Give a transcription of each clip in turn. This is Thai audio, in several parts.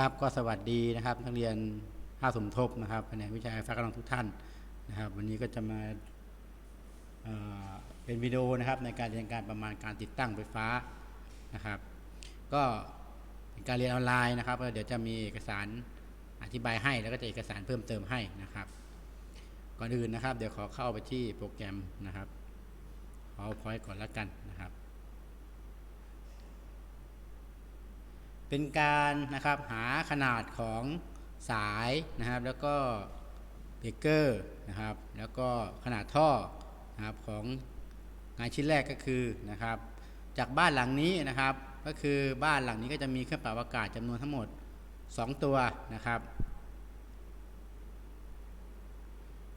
ครับก็สวัสดีนะครับนักเรียนภาคสมทบนะครับแผนกวิชาไฟฟ้ากำลังทุกท่านนะครับ วันนี้ก็จะมาเเป็นวิดีโอนะครับในการเรียนการประมาณการติดตั้งไฟฟ้านะครับ ก็เป็นการเรียนออนไลน์นะครับเดี๋ยวจะมีเอกสารอธิบายให้แล้วก็จะเอกสารเพิ่มเติมให้นะครับ ก่อนอื่นนะครับ เดี๋ยวขอเข้าไปที่โปรแกรมนะครับเอาพอยก่อนล้วกันนะครับ เป็นการนะครับหาขนาดของสายนะครับ แล้วก็เบรกเกอร์นะครับ แล้วก็ขนาดท่อนะครับของงานชิ้นแรกก็คือนะครับ จากบ้านหลังนี้นะครับ ก็คือบ้านหลังนี้ก็จะมีเครื่องปรับอากาศจำนวนทั้งหมด 2 ตัวนะครับ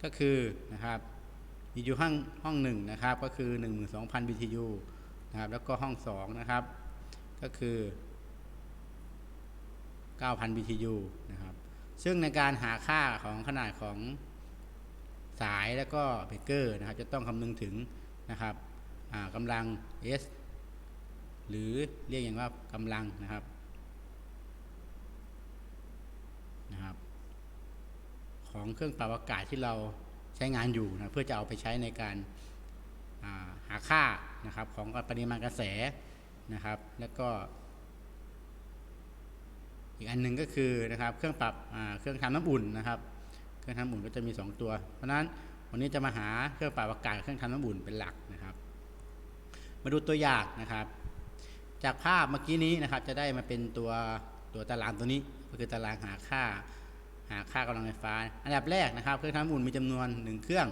ก็คือนะครับมีอยู่ห้องห้องหนึ่งนะครับ ก็คือ 12,000 BTU นะครับแล้วก็ห้อง2นะครับ ก็คือ 9,000 BTU นะครับซึ่งในการหาค่าของขนาดของสายแล้วก็เบรกเกอร์นะครับจะต้องคำนึงถึงนะครับกำลัง S หรือเรียกอย่างว่ากำลังนะครับนะครับ ของเครื่องปรับอากาศที่เราใช้งานอยู่นะเพื่อจะเอาไปใช้ในการาหาค่านะครับของปริมาณกระแสนะครับ แล้วก็ อีกอันหนึ่งก็คือนะครับเครื่องปรับเครื่องทำน้ำอุ่นนะครับ เครื่องทำน้ำอุ่นก็จะมี 2 ตัว เพราะฉะนั้นวันนี้จะมาหาเครื่องปรับอากาศเครื่องทำน้ำอุ่นเป็นหลักนะครับ มาดูตัวอย่างนะครับ จากภาพเมื่อกี้นี้นะครับ จะได้มาเป็นตัวตัวตารางตัวนี้ก็คือตารางหาค่า หาค่ากำลังไฟฟ้า อันดับแรกนะครับ เครื่องทำน้ำอุ่นมีจำนวน 1 เครื่อง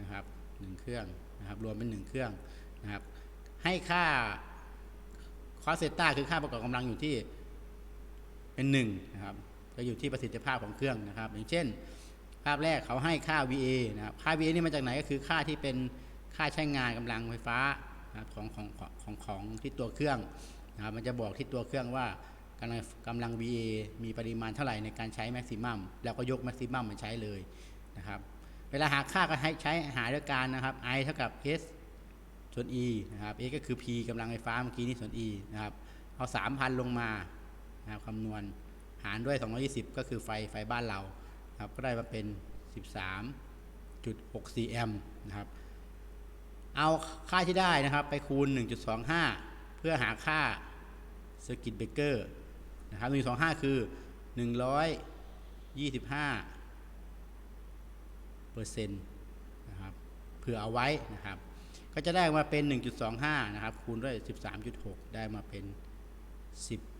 นะครับหนึ่งเครื่องนะครับรวมเป็น 1 เครื่องนะครับ ให้ค่าคอสเซต้าคือค่าประกอบกำลังอยู่ที่ เป็นหนึ่งนะครับจะอยู่ที่ประสิทธิภาพของเครื่องนะครับ อย่างเช่น ภาพแรกเขาให้ค่า VA นะครับค่า VA นี่มาจากไหนก็คือค่าที่เป็นค่าใช้งานกำลังไฟฟ้าของของของของของที่ตัวเครื่องนะครับมันจะบอกที่ตัวเครื่องว่ากำลังกำลัง VA มีปริมาณเท่าไหร่ในการใช้แม็กซิมัมแล้วก็ยกแม็กซิมัมมาใช้เลยนะครับเวลาหาค่าก็ให้ใช้หาด้วยการนะครับ I เท่ากับ S ส่วน E นะครับ S ก็คือ P กำลังไฟฟ้าเมื่อกี้นี่ส่วน E นะครับเอา 3,000 ลงมา นะครับคำนวณหารด้วย 220 ก็คือไฟไฟบ้านเราครับก็ได้มาเป็น 13.64แอมป์นะครับ เอาค่าที่ได้นะครับไปคูณ 1.25 เพื่อหาค่า Circuit Breaker นะครับ1.25 คือ 125เปอร์เซ็นต์นะครับเผื่อเอาไว้นะครับ ก็จะได้มาเป็น 1.25 นะครับ คูณด้วย 13.6 ได้มาเป็น 10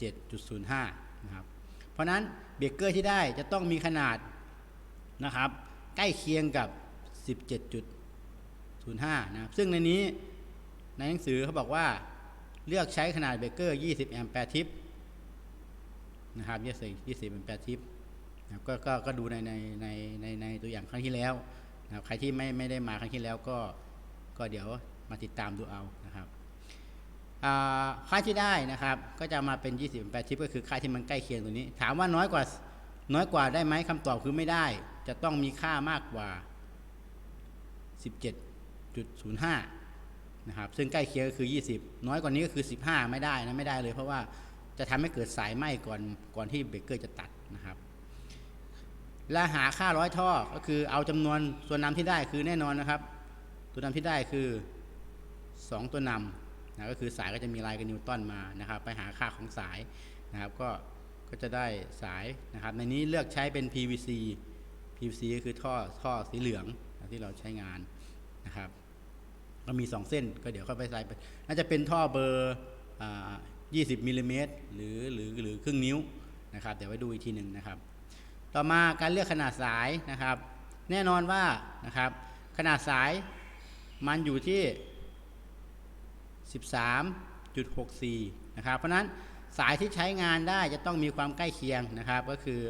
7.05นะครับเพราะนั้นเบรกเกอร์ที่ได้จะต้องมีขนาดนะครับใกล้เคียงกับ 17.05นะครับซึ่งในนี้ในหนังสือเขาบอกว่าเลือกใช้ขนาดเบรกเกอร์ 20 แอมป์แปรทิปนะครับ20แอมป์แปรทิปนะก็ก็ก็ดูในในในในในตัวอย่างครั้งที่แล้วนะครับใครที่ไม่ไม่ได้มาครั้งที่แล้วก็ก็เดี๋ยวมาติดตามดูเอานะครับ ค่าที่ได้นะครับ ก็จะมาเป็น20 8ทิปก็คือค่าที่มันใกล้เคียงตัวนี้ ถามว่าน้อยกว่าน้อยกว่าได้ไหมคำตอบคือไม่ได้ จะต้องมีค่ามากกว่า 17.05นะครับซึ่งใกล้เคียงก็คือ 20 น้อยกว่านี้ก็คือ 15 ไม่ได้นะไม่ได้เลย เพราะว่าจะทำให้เกิดสายไหม้ก่อนก่อนที่เบรกเกอร์จะตัดนะครับและหาค่าร้อยท่อก็คือเอาจำนวนตัวนำที่ได้คือแน่นอนนะครับ ตัวนำที่ได้คือ 2 ตัวนำ นะก็คือสายก็จะมีลายกับนิวตันมานะครับ ไปหาค่าของสายนะครับก็ก็จะได้สายนะครับ ในนี้เลือกใช้เป็น PVC PVC ก็คือท่อท่อสีเหลืองนะที่เราใช้งานนะครับ ก็มี 2 เส้นก็เดี๋ยวเข้าไปใส่น่าจะเป็นท่อเบอร์อ่า20มิลลิเมตรหรือหรือหรือครึ่งนิ้วนะครับ เดี๋ยวไว้ดูอีกทีหนึ่งนะครับ ต่อมาการเลือกขนาดสายนะครับ แน่นอนว่านะครับ ขนาดสายมันอยู่ที่ 13.64 นะครับ เพราะนั้นสายที่ใช้งานได้จะต้องมีความใกล้เคียงนะครับ ก็คือ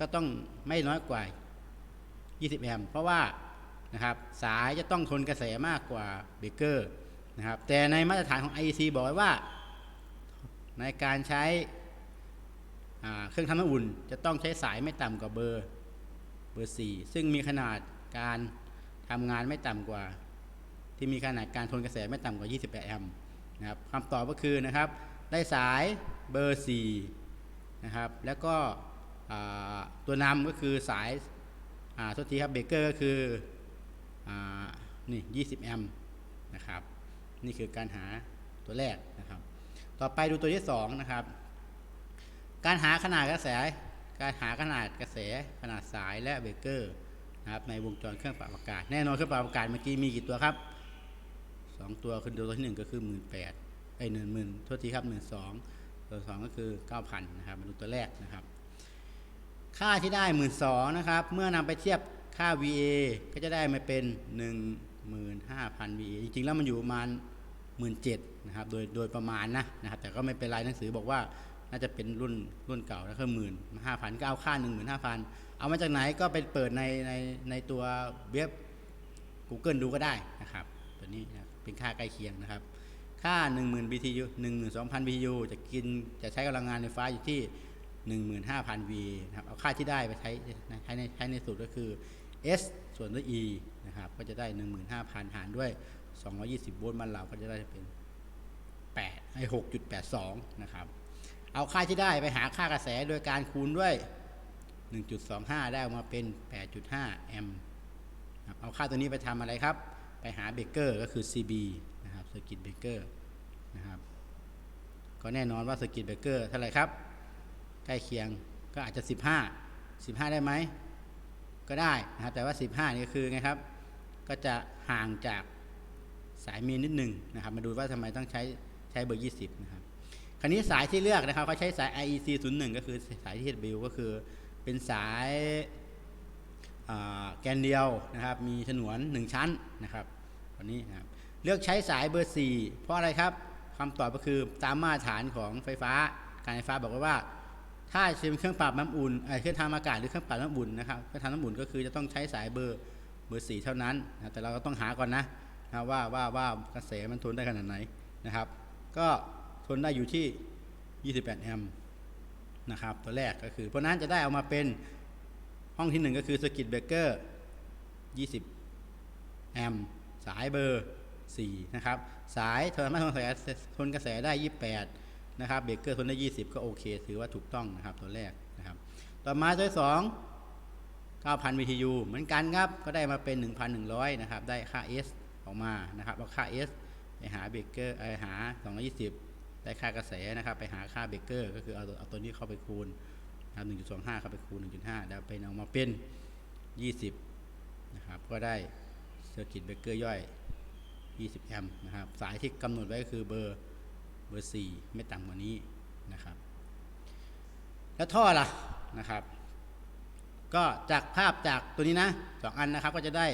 ก็ต้องไม่น้อยกว่า 20 แอมป์เพราะว่านะครับสายจะต้องทนกระแสมากกว่าเบรกเกอร์นะครับ แต่ในมาตรฐานของ IEC บอกไว้ว่า ในการใช้เครื่องทำน้ำอุ่น จะต้องใช้สายไม่ต่ำกว่าเบอร์เบอร์ 4 ซึ่งมีขนาดการทำงานไม่ต่ำกว่า ที่มีขนาดการทนกระแสไม่ต่ำกว่า 28 แอมป์นะครับคำตอบก็คือนะครับ ได้สายเบอร์4นะครับ แล้วก็ตัวนำก็คือสายาโทษทีครับเบเกอร์ก็คืออนี่ 20 แอมป์นะครับ นี่คือการหาตัวแรกนะครับ ต่อไปดูตัวที่ 2 นะครับ การหาขนาดกระแส การหาขนาดกระแส ขนาดสายและเบเกอร์นะครับในวงจรเครื่องปรับอากาศ แน่นอนเครื่องปรับอากาศเมื่อกี้มีกี่ตัวครับ สองตัวคือตัวที่หนึ่งก็คือหมื่นแปดไอ้หนึ่งหมื่นโทษทีครับหมื่นสองตัวสองก็คือเก้าพันนะครับมาดูตัวแรกนะครับ ค่าที่ได้หมื่นสองนะครับ เมื่อนำไปเทียบค่า VA ก็จะได้มาเป็นหนึ่งหมื่นห้าพัน VA จริงๆแล้วมันอยู่ประมาณหมื่นเจ็ดนะครับโดยโดยประมาณนะนะครับ แต่ก็ไม่เป็นไรหนังสือบอกว่าน่าจะเป็นรุ่นรุ่นเก่าแล้วก็หมื่นห้าพันก็เอาค่าหนึ่งหมื่นห้าพันเอามาจากไหนก็ไปเปิดในในในตัวเว็บ Google ดูก็ได้นะครับ ตัวนี้นะครับ เป็นค่าใกล้เคียงนะครับ ค่า 10,000 BTU 12,000 BTU จะกินจะใช้กำลังงานไฟฟ้าอยู่ที่ 15,000 V นะครับเอาค่าที่ได้ไปใช้ใช้ในใช้ในสูตรก็คือ S ส่วนด้วย E นะครับก็จะได้ 15,000 หารด้วย 220 โวลต์บ้านเราก็จะได้เป็น8ให้6.82 นะครับ เอาค่าที่ได้ไปหาค่ากระแสโดยการคูณด้วย 1.25 ได้ออกมาเป็น 8.5 แอมป์เอาค่าตัวนี้ไปทำอะไรครับ ไปหาเบเกอร์ก็คือ CB นะครับสกิตเบเกอร์นะครับก็แน่นอนว่าสกิตเบเกอร์เท่าไหร่ครับ ใกล้เคียงก็อาจจะ 15 15 ได้ไหม ก็ได้นะครับแต่ว่า 15 นี่คือไงครับ ก็จะห่างจากสายมีนนิดหนึ่งนะครับ มาดูว่าทำไมต้องใช้ใช้เบอร์ 20 นะครับคราวนี้สายที่เลือกนะครับเขาใช้สาย IEC 01 ก็คือสายที่ HW ก็คือเป็นสายาแกนเดียวนะครับ มีฉนวน 1 ชั้นนะครับันนี้นะครับเลือกใช้สายเบอร์ 4 เพราะอะไรครับคำตอบก็คือตามมาตรฐานของไฟฟ้า การไฟฟ้าบอกไว้ว่า ถ้าใช้เครื่องปรับน้ำอุ่นเครื่องทำอากาศหรือเครื่องปรับน้ำอุ่นนะครับเครื่องทำน้ำอุ่นก็คือจะต้องใช้สายเบอร์เบอร์สี่เท่านั้นนะแต่เราก็ต้องหาก่อนนะนะว่าว่าว่ากระแสมันทนได้ขนาดไหนนะครับ ก็ทนได้อยู่ที่ 28 แอมป์นะครับตัวแรกก็คือเพราะนั้นจะได้เอามาเป็นห้องที่ 1 ก็คือสกิตเบเกอร์ 20 แอมป์ สายเบอร์ 4 นะครับ สายทนไม่ทนกระแสทนกระแสได้ 28 นะครับเบเกอร์ทนได้ 20 ก็โอเค ถือว่าถูกต้องนะครับตัวแรกนะครับ ต่อมาตัวสอง9,000 BTU เหมือนกันครับ ก็ได้มาเป็น 1,100 นะครับ ได้ค่า S ออกมานะครับเอาค่า S ไปหาเบเกอร์ไปหา 220 ได้ค่ากระแสนะครับ ไปหาค่าเบเกอร์ก็คือเอาตัวเอาตัวนี้เข้าไปคูณนะครับ1.25 เข้าไปคูณ 1.5 แล้วไปเอามาเป็น 20 นะครับ ก็ได้ เซอร์กิตเบเกอร์ย่อย 20 แอมป์นะครับ สายที่กำหนดไว้ก็คือเบอร์เบอร์ 4 ไม่ต่ำกว่านี้นะครับ แล้วท่อล่ะนะครับ ก็จากภาพจากตัวนี้นะสองอันนะครับ ก็จะได้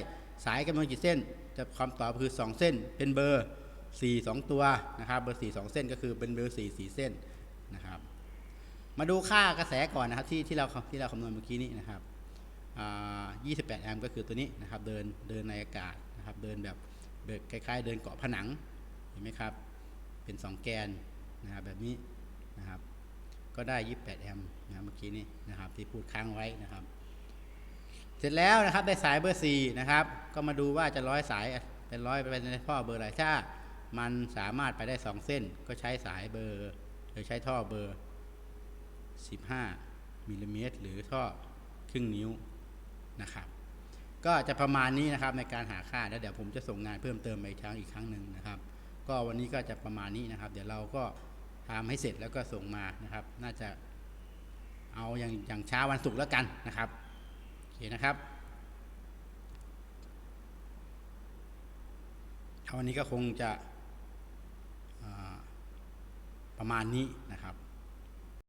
สายจำนวนกี่เส้น จะคำตอบคือ 2 เส้น เป็นเบอร์ 4 2 ตัวนะครับ เบอร์ 4 2 เส้นก็คือเป็นเบอร์ 4 4 เส้นนะครับ มาดูค่ากระแสก่อนนะครับที่ที่เราที่เราคำนวณเมื่อกี้นี้นะครับ 28 แอมป์ก็คือตัวนี้นะครับเดินเดินในอากาศนะครับเดินแบบแบคล้าย ๆ เดินเกาะผนังเห็นไหมครับเป็น 2 แกนนะครับแบบนี้นะครับก็ได้ 28 แอมป์นะครับเมื่อกี้นี้นะครับที่พูดค้างไว้นะครับ เสร็จแล้วนะครับได้สายเบอร์4นะครับก็มาดูว่าจะร้อยสายเป็นร้อยไปในท่อเบอร์อะไรถ้ามันสามารถไปได้ 2 เส้นก็ใช้สายเบอร์หรือใช้ท่อเบอร์ 15มิลลิเมตรหรือท่อครึ่งนิ้ว นะครับ ก็จะประมาณนี้นะครับในการหาค่าแล้วเดี๋ยวผมจะส่งงานเพิ่มเติมไปอีกครั้งอีกครั้งหนึ่งนะครับ ก็วันนี้ก็จะประมาณนี้นะครับ เดี๋ยวเราก็ทำให้เสร็จแล้วก็ส่งมานะครับ น่าจะเอาอย่างอย่างเช้าวันศุกร์แล้วกันนะครับโอเคนะครับวันนี้ก็คงจะประมาณนี้นะครับ